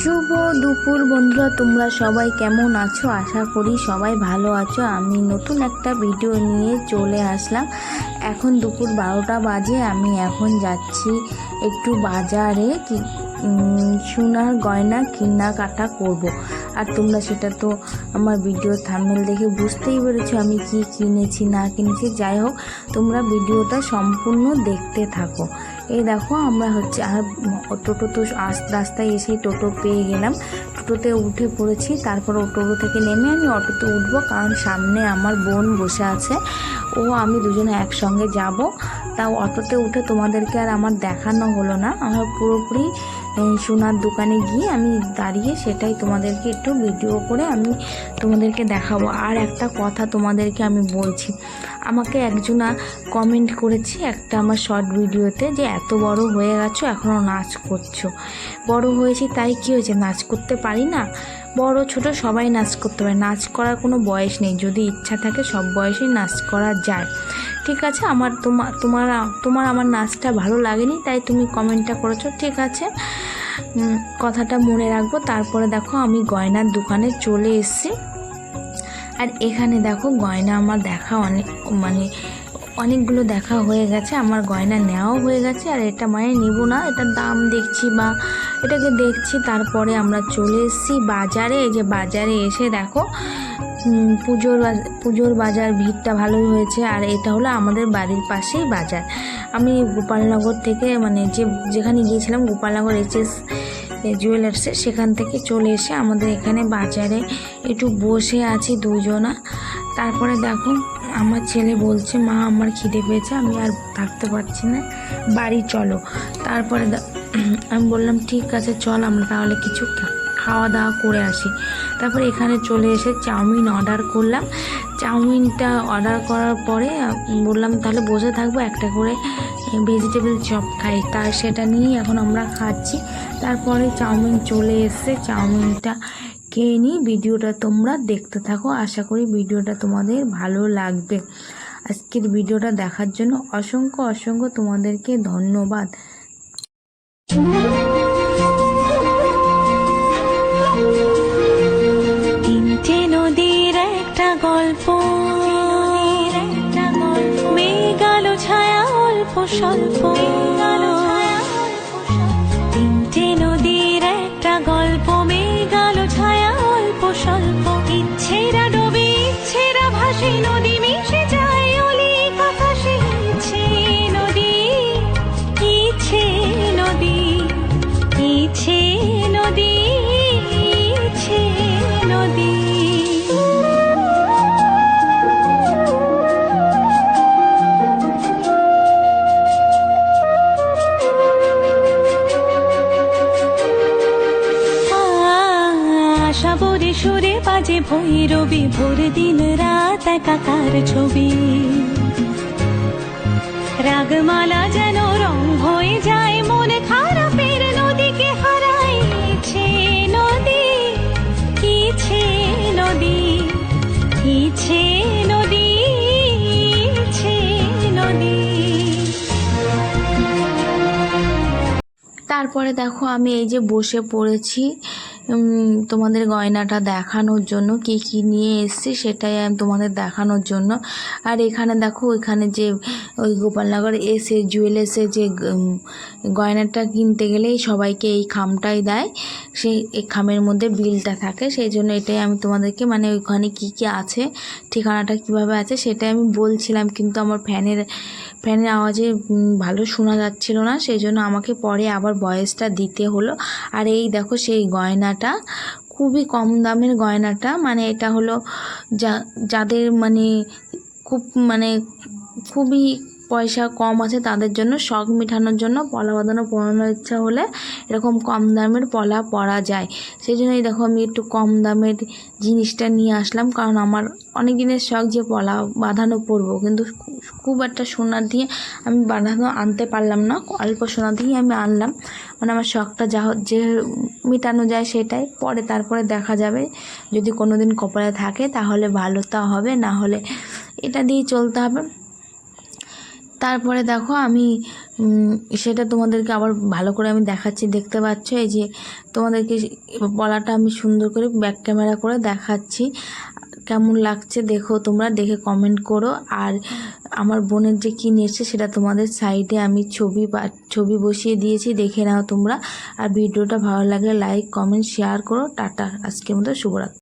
শুভ দুপুর বন্ধুরা, তোমরা সবাই কেমন আছো? আশা করি সবাই ভালো আছো। আমি নতুন একটা ভিডিও নিয়ে চলে আসলাম। এখন দুপুর বারোটা বাজে, আমি এখন যাচ্ছি একটু বাজারে কি সোনার গয়না কেনাকাটা করব। আর তোমরা সেটা তো আমার ভিডিও থাম্বনেল দেখে বুঝতেই পেরেছ আমি কি কিনেছি, না কিনেছি। যাই হোক, তোমরা ভিডিওটা সম্পূর্ণ দেখতে থাকো। এই দেখো, আমরা হচ্ছে আর টোটো তো রাস্তায় এসেই টোটো পেয়ে গেলাম। টোটোতে উঠে পড়েছি, তারপর টোটো থেকে নেমে আমি অটোতে উঠবো, কারণ সামনে আমার বোন বসে আছে। ও, আমি দুজনে একসঙ্গে যাব। তাও অটোতে উঠে তোমাদেরকে আর আমার দেখানো হলো না। আমার পুরোপুরি সোনার দোকানে গিয়ে আমি দাঁড়িয়ে সেটাই তোমাদেরকে একটু ভিডিও করে আমি তোমাদেরকে দেখাবো। আর একটা কথা তোমাদেরকে আমি বলছি, আমাকে একজনা কমেন্ট করেছে একটা আমার শর্ট ভিডিওতে যে এত বড় হয়ে গেছো এখনও নাচ করছ। বড় হয়েছি তাই কী হয়েছে? নাচ করতে পারি না? বড়, ছোট সবাই নাচ করতে পারে। নাচ করার কোনো বয়স নেই। যদি ইচ্ছা থাকে সব বয়সেই নাচ করা যায়। ঠিক আছে? আমার তোমার তোমার তোমার আমার নাচটা ভালো লাগেনি, তাই তুমি কমেন্টটা করেছ, ঠিক আছে? কথাটা মনে রাখব। তারপরে দেখো, আমি গয়নার দোকানে চলে এসেছি। আর এখানে দেখো, গয়না আমার দেখা অনেক মানে অনেকগুলো দেখা হয়ে গেছে, আমার গয়না নেওয়াও হয়ে গেছে, আর এটা মানে নিব না এটার দাম দেখছি বা এটাকে দেখছি। তারপরে আমরা চলে এসেছি বাজারে, এই যে বাজারে এসে দেখো পুজোর পুজোর বাজার ভিড়টা ভালোই হয়েছে, আর এটা হলো আমাদের বাড়ির পাশেই বাজার। আমি গোপালনগর থেকে মানে যে, যেখানে গিয়েছিলাম, গোপালনগর এইচএস জুয়েলার্সে সেখান থেকে চলে এসে আমাদের এখানে বাজারে একটু বসে আছি দুজনা। তারপরে দেখো, আমার ছেলে বলছে, মা, আমার খিদে পেয়েছে, আমি আর থাকতে পারছি না। বাড়ি চলো। তারপরে আমি বললাম, ঠিক আছে, চল আমরা তাহলে কিছু খাওয়া দাওয়া করে আসি। তারপরে এখানে চলে এসে চাউমিন অর্ডার করলাম। চাউমিনটা অর্ডার করার পরে বললাম তাহলে বসে থাকব, একটা করে ভেজিটেবল চপ খাই। তার সেটা নিয়েই এখন আমরা খাচ্ছি। তারপরে চাউমিন চলে এসছে। চাউমিনটা খেয়ে নিই। ভিডিওটা তোমরা দেখতে থাকো। আশা করি ভিডিওটা তোমাদের ভালো লাগবে। আজকের ভিডিওটা দেখার জন্য অসংখ্য অসংখ্য তোমাদেরকে ধন্যবাদ। অল্প স্বল্প। তিনটে নদীর একটা গল্প মেঘালো ছায়া অল্প স্বল্প। ইচ্ছেরা ডোবে, ইচ্ছেরা ভাসে, নদী মিশে যায় আকাশে ইচ্ছে নদী। ইচ্ছে নদী ইচ্ছে নদী। বাজে ভৈরবী ভোর দিন রাত একাকার ছবি। রাগমালা যেন রং হয়ে যায়, মনে খারাপের নদীকে হারাইছে নদী ইচ্ছে নদী ইচ্ছে নদী। তারপরে দেখো আমি এই যে বসে পড়েছি তোমাদের গয়নাটা দেখানোর জন্য কি কি নিয়ে এসেছি সেটাই আমি তোমাদের দেখানোর জন্য। আর এখানে দেখো, ওইখানে যে ওই গোপালনগর এসে জুয়েলার্সে যে গয়নাটা কিনতে গেলেই সবাইকে এই খামটাই দেয়। সেই এই খামের মধ্যে বিলটা থাকে, সেই জন্য এটাই আমি তোমাদেরকে মানে ওইখানে কি কি আছে, ঠিকানাটা কীভাবে আছে সেটাই আমি বলছিলাম, কিন্তু আমার ফ্যানের ফ্যানের আওয়াজে ভালো শোনা যাচ্ছিল না সেই জন্য আমাকে পরে আবার বয়েসটা দিতে হলো। আর এই দেখো সেই গয়নাটা, খুবই কম দামের গয়নাটা মানে এটা হলো যা, যাদের মানে খুব মানে খুবই পয়সা কম আছে তাদের জন্য, শখ মেটানোর জন্য পলা বাঁধানো পরানোর ইচ্ছা হলে এরকম কম দামের পলা পরা যায়। সেই জন্যই দেখো আমি একটু কম দামের জিনিসটা নিয়ে আসলাম, কারণ আমার অনেক দিনের শখ যে পলা বাঁধানো পরবো। কিন্তু খুব একটা সোনা দিয়ে আমি বাঁধানো আনতে পারলাম না, অল্প সোনা দিয়ে আমি আনলাম। মানে আমার শখটা যা যে মেটানো যায় সেটাই, পরে তারপরে দেখা যাবে। যদি কোনো দিন কপালে থাকে তাহলে ভালো তা হবে, না হলে এটা দিয়েই চলতে হবে। তারপরে দেখো আমি সেটা তোমাদেরকে আবার ভালো করে আমি দেখাচ্ছি। দেখতে পাচ্ছ এই যে তোমাদেরকে বলাটা আমি সুন্দর করে ব্যাক ক্যামেরা করে দেখাচ্ছি। কেমন লাগছে দেখো তোমরা, দেখে কমেন্ট করো। আর আমার বোনের যে কী নিয়েছে সেটা তোমাদের সাইডে আমি ছবি বা, ছবি বসিয়ে দিয়েছি, দেখে নাও তোমরা। আর ভিডিওটা ভালো লাগলে লাইক কমেন্ট শেয়ার করো। টাটা, আজকের মতো, শুভরাত্রি।